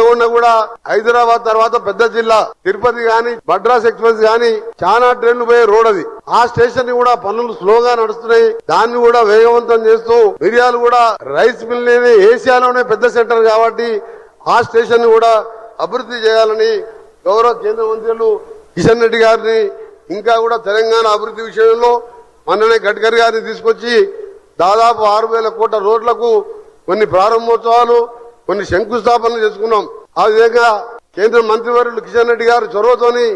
నల్గొండ కూడా హైదరాబాద్ తర్వాత పెద్ద జిల్లా తిరుపతి గాని మద్రాస్ ఎక్స్ప్రెస్ గాని చాలా ట్రైన్లు పోయే రోడ్ అది. ఆ స్టేషన్ని కూడా పనులు స్లోగా నడుస్తున్నాయి. దాన్ని కూడా వేగవంతం చేస్తూ మిరియాలు కూడా రైస్ మిల్ అనేది ఏషియాలోనే పెద్ద సెంటర్ కాబట్టి ఆ స్టేషన్ కూడా అభివృద్ధి చేయాలని గౌరవ కేంద్ర మంత్రులు కిషన్ రెడ్డి గారిని ఇంకా కూడా తెలంగాణ అభివృద్ధి విషయంలో మొన్ననే గడ్కరీ గారిని తీసుకొచ్చి దాదాపు ఆరు వేల కోట్ల రోడ్లకు కొన్ని ప్రారంభోత్సవాలు కొన్ని శంకుస్థాపనలు చేసుకున్నాం. ఆ విధంగా కేంద్ర మంత్రివర్యులు కిషన్ రెడ్డి గారు చొరవతోని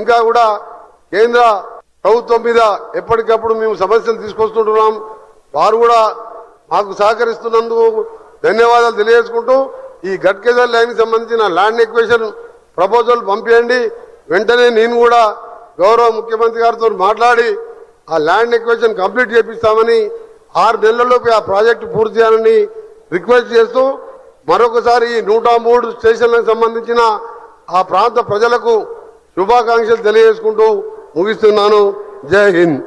ఇంకా కూడా కేంద్ర ప్రభుత్వం మీద ఎప్పటికప్పుడు మేము సమస్యలు తీసుకొస్తుంటున్నాం. వారు కూడా మాకు సహకరిస్తున్నందుకు ధన్యవాదాలు తెలియజేసుకుంటూ ఈ గట్కేజర్ లైన్ సంబంధించిన ల్యాండ్ ఎక్వేషన్ ప్రపోజల్ పంపించండి వెంటనే నేను కూడా గౌరవ ముఖ్యమంత్రి గారితో మాట్లాడి ఆ ల్యాండ్ ఎక్వేషన్ కంప్లీట్ చేపిస్తామని ఆరు నెలల్లోపు ఆ ప్రాజెక్టు పూర్తి చేయాలని రిక్వెస్ట్ చేస్తూ మరొకసారి నూట మూడు స్టేషన్లకు సంబంధించిన ఆ ప్రాంత ప్రజలకు శుభాకాంక్షలు తెలియజేసుకుంటూ ముగిస్తున్నాను. Jai Hind.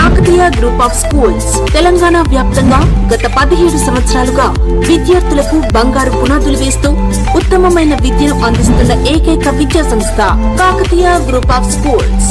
Kakatiya group of schools. Telangana వ్యాప్తంగా గత పదిహేడు సంవత్సరాలుగా విద్యార్థులకు బంగారు పునాదులు వేస్తూ ఉత్తమమైన విద్యను అందిస్తున్న ఏకైక విద్యా సంస్థ కాకతీయ గ్రూప్ ఆఫ్ స్కూల్స్.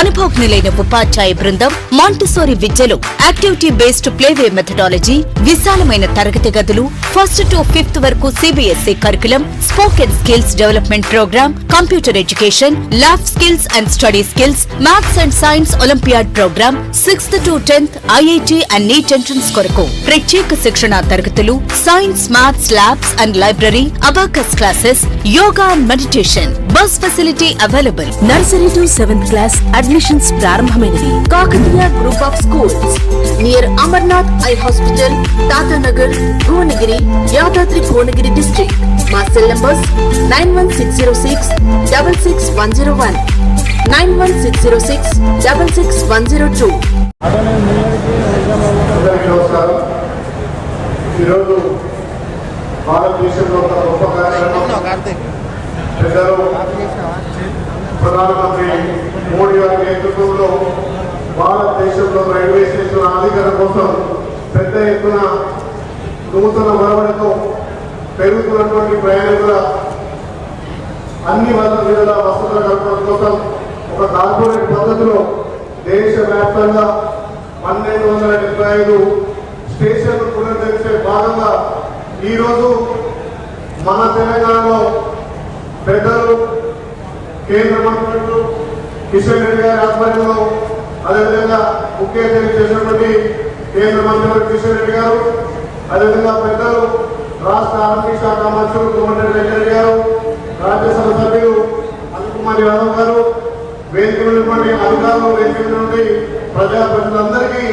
అనుభవజ్ఞులైన ఉపాధ్యాయ బృందం మాంటిసోరి విద్యలో యాక్టివిటీ బేస్డ్ ప్లేవే మెథడాలజీ విశాలమైన తరగతి గదులు ఫస్ట్ టు ఫిఫ్త్ వరకు CBSE curriculum spoken skills development programme computer education lab skills and study skills maths and science olympiad programme sixth to tenth IIT and NEET entrance కొరకు ప్రత్యేక శిక్షణ తరగతులు science maths labs and library abacus classes yoga and meditation. Bus facility available. Nursery to seventh class admissions ప్రారంభమైనవి. Kakatiya group of schools. Near Amarnath eye hospital Tatanagar Bhuvanagiri Yadadri Bhuvanagiri district. మా cell numbers nine one six zero six double six one zero one. Nine one six zero six double six one zero two. ఈరోజు భారతదేశంలో ఒక గొప్ప పెద్దలు ప్రధానమంత్రి మోడీ గారి నేతృత్వంలో భారతదేశంలో రైల్వే స్టేషన్ ఆధీకరణ కోసం పెద్ద ఎత్తున నూతన వరవడితో పెరుగుతున్నటువంటి ప్రయాణికుల అన్ని వసతుల వసతుల కల్పన కోసం ఒక కార్పొరేట్ పద్ధతిలో దేశవ్యాప్తంగా పన్నెండు వందల డెబ్బై ఐదు స్టేషన్లు పునరుద్ధరించే భాగంగా ఈరోజు మన తెలంగాణలో పెద్దలు కేంద్ర మంత్రులు కిషన్ రెడ్డి గారి ఆధ్వర్యంలో అదేవిధంగా ముఖ్య చేసినటువంటి కేంద్ర మంత్రులు కిషన్ రెడ్డి గారు అదేవిధంగా పెద్దలు రాష్ట్ర ఆరోగ్య శాఖ మంత్రులు కోమటిరెడ్డి వెంకరెడ్డి గారు రాజ్యసభ సభ్యులు అనిల్ కుమార్ యాదవ్ గారు వేదిక ఉన్నటువంటి అధికారులు వేదిక నుండి ప్రజాప్రతినిధులందరికీ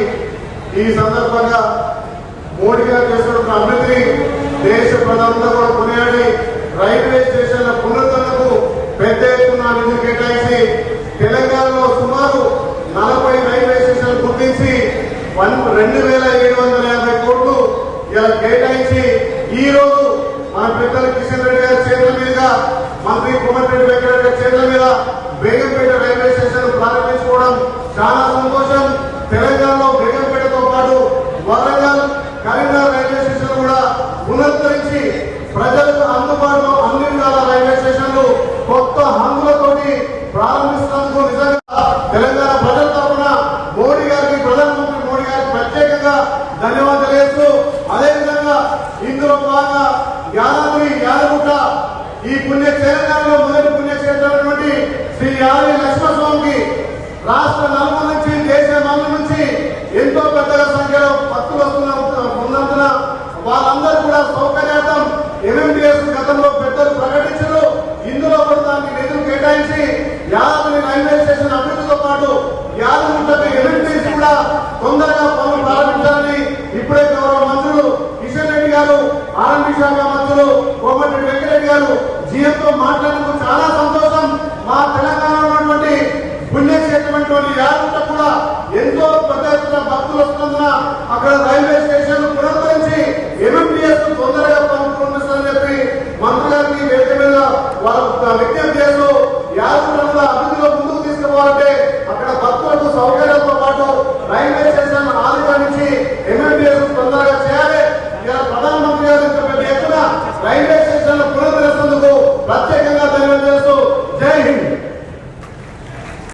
ఈ సందర్భంగా మోడీ గారు చేస్తున్న అభివృద్ధి దేశ ప్రజలంతా కూడా కొనియాడి రైల్వే స్టేషన్ల పునరుద్ధరణకు పెద్ద ఎత్తున నిధులు కేటాయించి తెలంగాణలో సుమారు నలభై రైల్వే స్టేషన్లు గుర్తించి వన్ రెండు వేల ఏడు వందల యాభై కోట్లు ఇలా కేటాయించి ఈ రోజు మన పెద్దలు కిషన్ రెడ్డి గారి చేతుల మీదుగా మంత్రి కోమటిరెడ్డి వెంకటరెడ్డి గారి చేతుల మీద బేగంపేట రైల్వే స్టేషన్ ప్రారంభించుకోవడం చాలా సంతోషం. తెలంగాణలో బేగంపేటతో పాటు వరంగల్ కరీంనగర్ రైల్వే స్టేషన్ కూడా పునరుద్ధరించి ప్రజలకు అందుబాటులో అన్ని విధాల రైల్వే స్టేషన్లు కొత్త హంగులతోటి ప్రారంభిస్తున్నందుకు నిజంగా తెలంగాణ ప్రజల తరఫున మోడీ గారికి ప్రధానమంత్రి మోడీ గారికి ప్రత్యేకంగా ధన్యవాదాలు తెలియజేస్తూ అదేవిధంగా ఇందులో భాగంగా యాదాద్రి యాదగుట్ట ఈ పుణ్యక్షేత్రంలో తెలంగాణలో మొదటి పుణ్యక్షేత్రమైనటువంటి శ్రీ యాదగిరి లక్ష్మణస్వామికి రాష్ట్ర నలుమూల నుంచి దేశ నుంచి ఎంతో పెద్దగా సంఖ్యలో భక్తులు వస్తున్న ఉన్నందున వాళ్ళందరూ కూడా సౌకర్యార్థం ఎంఎండిఎస్ గతంలో పెద్దలు ప్రకటించారు. ఇందులో కూడా దానికి నిధులు కేటాయించి యాదగిరి రైల్వే స్టేషన్ అభివృద్ధితో పాటు యాదగిరి ఎంఎండిఎస్ కూడా తొందరగా పనులు ప్రారంభించాలని ఇప్పుడే గౌరవ మంత్రులు కిషన్ రెడ్డి గారు ఆర్ఎండి శాఖ మంత్రులు కోమటిరెడ్డి వెంకటరెడ్డి గారు జీఎంతో మాట్లాడేందుకు చాలా సంతోషం మా తెలంగాణలో ఉన్నటువంటి ఉన్నటువంటి యాదంతా కూడా ఎంతో పెద్ద ఎత్తున భక్తులు వస్తున్నందున అక్కడ రైల్వే స్టేషన్ పునరుద్ధరించి ఎంఎండిఎస్ తొందరగా పనులు ప్రారంభిస్తారని చెప్పి మంత్రి గారికి